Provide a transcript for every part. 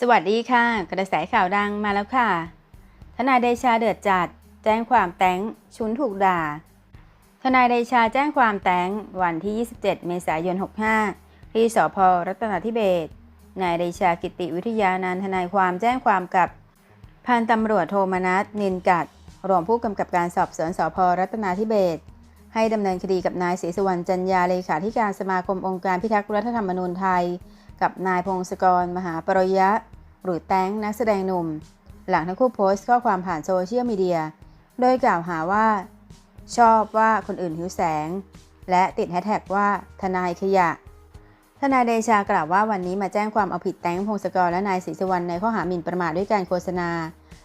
สวัสดีค่ะ กระแสข่าวดังมาแล้วค่ะ ทนายเดชาเดือดจัด แจ้งความแต้งชุนถูกด่า ทนายเดชาแจ้งความแต้งวันที่ 27 เมษายน 65 ที่สพรัตนาธิเบศนายเดชากิติวิทยานันทนายความแจ้งความกับพันตำรวจโทมนัสนินกัดรองผู้กำกับการสอบสวนสพรัตนาธิเบศให้ดำเนินคดีกับนายศรีสุวรรณจันยาเลขาธิการสมาคมองค์การพิทักษ์รัฐธรรมนูญไทย กับนายพงศกรมหาปรยะ หรือแต้งนักแสดงหนุ่ม หลังทั้งคู่โพสต์ข้อความผ่านโซเชียลมีเดีย โดยกล่าวหาว่า ชอบว่าคนอื่นหิวแสง และติดแฮชแท็กว่าทนายขยะ ทนายเดชากล่าวว่าวันนี้มาแจ้งความเอาผิดแต้งพงศกรและนายศรีสุวรรณในข้อหาหมิ่นประมาทด้วยการโฆษณา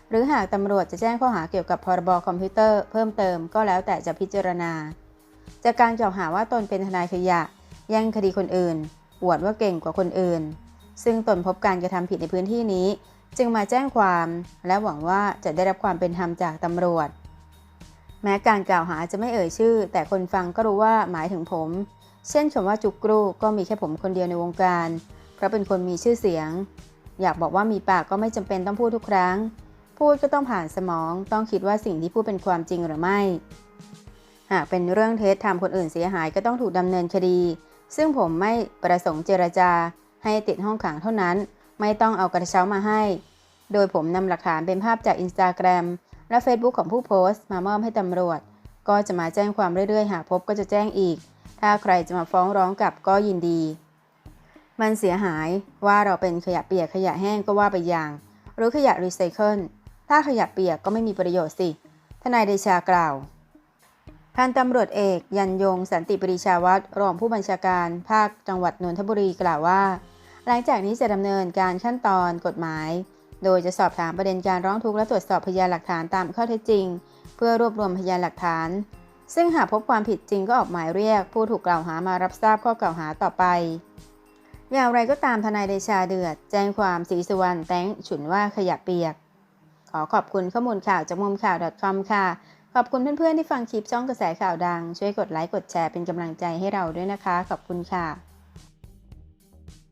หรือหากตำรวจจะแจ้งข้อหาเกี่ยวกับพรบคอมพิวเตอร์เพิ่มเติมก็แล้วแต่จะพิจารณา จากการกล่าวหาว่าตนเป็นทนายขยะ แย่งคดีคนอื่น อวดว่าเก่งกว่าคนอื่น ซึ่งตนพบการกระทำผิดในพื้นที่นี้ จึงมาแจ้งความและหวังว่าจะได้รับความเป็นธรรมจากตำรวจ แม้การกล่าวหาจะไม่เอ่ยชื่อ แต่คนฟังก็รู้ว่าหมายถึงผม เช่นคำว่าจุกกรูก็มีแค่ผมคนเดียวในวงการ เพราะเป็นคนมีชื่อเสียง อยากบอกว่ามีปากก็ไม่จำเป็นต้องพูดทุกครั้ง พูดก็ต้องผ่านสมอง ต้องคิดว่าสิ่งที่พูดเป็นความจริงหรือไม่หากเป็นเรื่องเท็จทำคนอื่นเสียหายก็ต้องถูกดำเนินคดี ซึ่งผมไม่ประสงค์เจรจาให้ติดห้องขังเท่านั้น ไม่ต้องเอากระเช้ามาให้ โดยผมนำหลักฐานเป็นภาพจากอินสตาแกรมและ Facebook ของผู้โพสต์มามอบให้ตำรวจ ก็จะมาแจ้งความเรื่อยๆ หากพบก็จะแจ้งอีก ถ้าใครจะมาฟ้องร้องกลับก็ยินดี มันเสียหายว่าเราเป็นขยะเปียกขยะแห้งก็ว่าไปอย่าง หรือขยะรีไซเคิลถ้าขยะเปียกก็ไม่มีประโยชน์สิทนายเดชากล่าว พันตำรวจเอกยันยงสันติปรีชาวัตรรองผู้บัญชาการภาคจังหวัดนนทบุรีกล่าวว่า หลังจากนี้จะดำเนินการขั้นตอนกฎหมาย โดยจะสอบถามประเด็นการร้องทุกข์และตรวจสอบพยานหลักฐานตามข้อเท็จจริง เพื่อรวบรวมพยานหลักฐาน ซึ่งหากพบความผิดจริงก็ออกหมายเรียก ผู้ถูกกล่าวหามารับทราบข้อกล่าวหาต่อไป อย่างไรก็ตามทนายเดชาเดือด แจ้งความศรีสุวรรณแตงฉุนว่าขยะเปียก ขอขอบคุณข้อมูลข่าวจากมุมข่าว .com ค่ะ ขอบคุณเพื่อนๆที่ฟังคลิปช่องกระแสข่าวดัง ช่วยกดไลค์กดแชร์เป็นกำลังใจให้เราด้วยนะคะ ขอบคุณค่ะ